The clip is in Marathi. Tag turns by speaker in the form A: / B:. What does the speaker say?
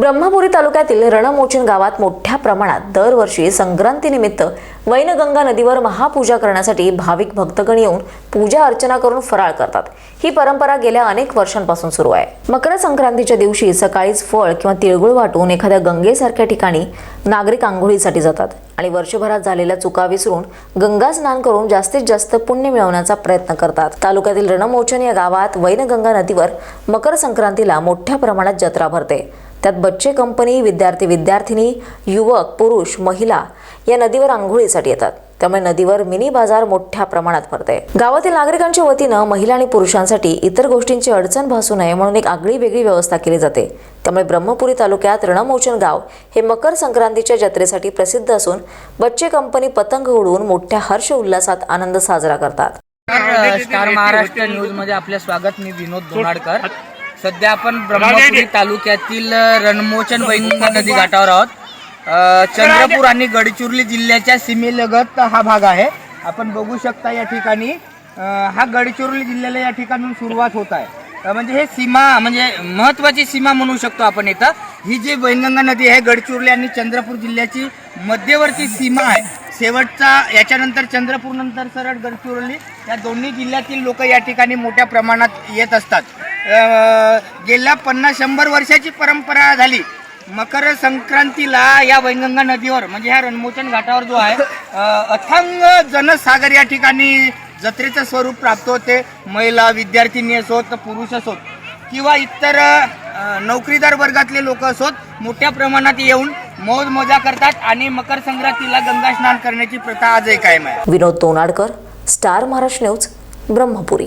A: ब्रह्मपुरी तालुक्यातील रणमोचन गावात मोठ्या प्रमाणात दरवर्षी संक्रांतीनिमित्त वैनगंगा नदीवर महापूजा करण्यासाठी भाविक भक्तगण येऊन पूजा अर्चना करून फराळ करतात. ही परंपरा गेल्या अनेक वर्षांपासून सुरू आहे. मकर संक्रांतीच्या दिवशी सकाळीच फळ किंवा तिळगुळ वाटून एखाद्या गंगेसारख्या ठिकाणी नागरिक आंघोळीसाठी जातात आणि वर्षभरात झालेल्या चुका विसरून गंगा स्नान करून जास्तीत जास्त पुण्य मिळवण्याचा प्रयत्न करतात. तालुक्यातील रणमोचन या गावात वैनगंगा नदीवर मकर संक्रांतीला मोठ्या प्रमाणात जत्रा भरते. त्यात बच्चे कंपनी विद्यार्थी विद्यार्थिनी युवक पुरुष महिला या नदीवर आंघोळीसाठी येतात. त्यामुळे नदीवर मिनी बाजार मोठ्या प्रमाणात भरते. गावातील नागरिकांच्या वतीनं महिला आणि पुरुषांसाठी इतर गोष्टींची अडचण भासू नये म्हणून एक आगळी वेगळी व्यवस्था केली जाते. त्यामुळे ब्रह्मपुरी तालुक्यात रणमोचन गाव हे मकर संक्रांतीच्या जत्रेसाठी प्रसिद्ध असून बच्चे कंपनी पतंग उडवून मोठ्या हर्ष उल्हासात आनंद साजरा करतात.
B: स्टार महाराष्ट्र न्यूजमध्ये आपले स्वागत मी विनोद धोनाडकर सध्या आपण ब्रह्मपुरी तालुक्यातील रणमोचन वैनगंगा नदी घाटावर आहोत. चंद्रपूर आणि गडचिरोली जिल्ह्याच्या सीमेलगत हा भाग आहे. आपण बघू शकता या ठिकाणी हा गडचिरोली जिल्ह्याला या ठिकाणून सुरुवात होत आहे. म्हणजे हे सीमा म्हणजे महत्वाची सीमा म्हणू शकतो आपण इथं. ही जी वैनगंगा नदी आहे गडचिरोली आणि चंद्रपूर जिल्ह्याची मध्यवर्ती सीमा आहे. शेवटचा याच्यानंतर चंद्रपूर नंतर सरळ गडचिरोली या दोन्ही जिल्ह्यातील लोक या ठिकाणी मोठ्या प्रमाणात येत असतात. गेल्या पन्नास शंभर वर्षाची परंपरा झाली. मकर संक्रांतीला या वैनगंगा नदीवर म्हणजे ह्या रणमोचन घाटावर जो आहे अथंग अथांग जनसागर या ठिकाणी जत्रेचं स्वरूप प्राप्त होते. महिला विद्यार्थिनी असोत पुरुष असोत किंवा इतर नोकरीदार वर्गातले लोक असोत मोठ्या प्रमाणात येऊन मौज मजा करतात आणि मकर संक्रांतीला गंगा स्नान करण्याची प्रथा आजही कायम आहे.
A: Vinod Tonadkar Star Maharashtra news Brahmapuri.